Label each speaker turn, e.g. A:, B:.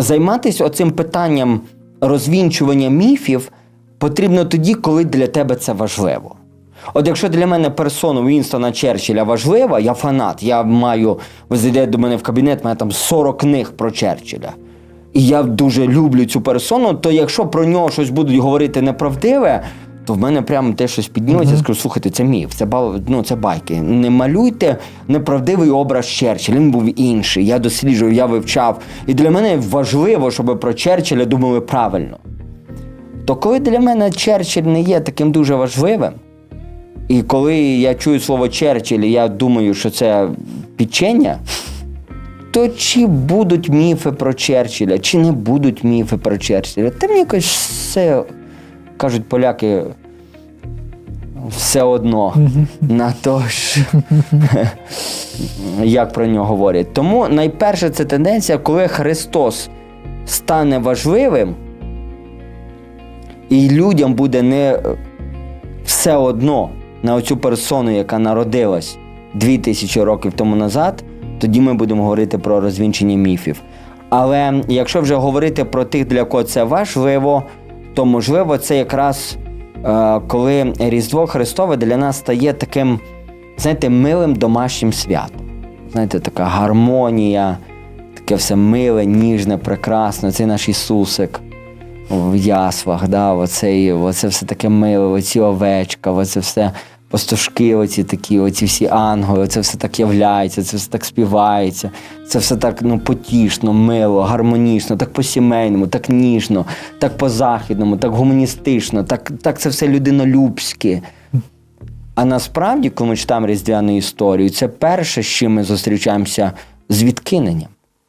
A: займатися оцим питанням розвінчування міфів потрібно тоді, коли для тебе це важливо. От якщо для мене персона Вінстона Черчилля важлива, я фанат, я маю, ви зайдете до мене в кабінет, має там 40 книг про Черчилля. І я дуже люблю цю персону, то якщо про нього щось будуть говорити неправдиве, то в мене прямо те щось підніметься, я скажу, слухайте, це міф, це ну, це байки. Не малюйте неправдивий образ Черчилля. Він був інший. Я досліджував, я вивчав. І для мене важливо, щоб про Черчилля думали правильно. То коли для мене Черчилль не є таким дуже важливим, і коли я чую слово Черчилль, і я думаю, що це печення, то чи будуть міфи про Черчилля, чи не будуть міфи про Черчилля? Та мені якось все, кажуть поляки, все одно на то ж, як про нього говорять. Тому найперше це тенденція, коли Христос стане важливим, і людям буде не е, все одно на оцю персону, яка народилась дві тисячі років тому назад, тоді ми будемо говорити про розвінчення міфів. Але якщо вже говорити про тих, для кого це важливо, то можливо це якраз коли Різдво Христове для нас стає таким, знаєте, милим домашнім святом. Знаєте, така гармонія, таке все миле, ніжне, прекрасне, це наш Ісусик в яслах, да, оце, оце все таке миле, оці овечка, оце все пастушки, оці такі, оці всі ангели, це все так являється, це все так співається, це все так ну, потішно, мило, гармонічно, так по-сімейному, так ніжно, так по-західному, так гуманістично, так, так це все людинолюбське. А насправді, коли ми читаємо різдвяну історію, це перше, з чим ми зустрічаємося з відкиненням.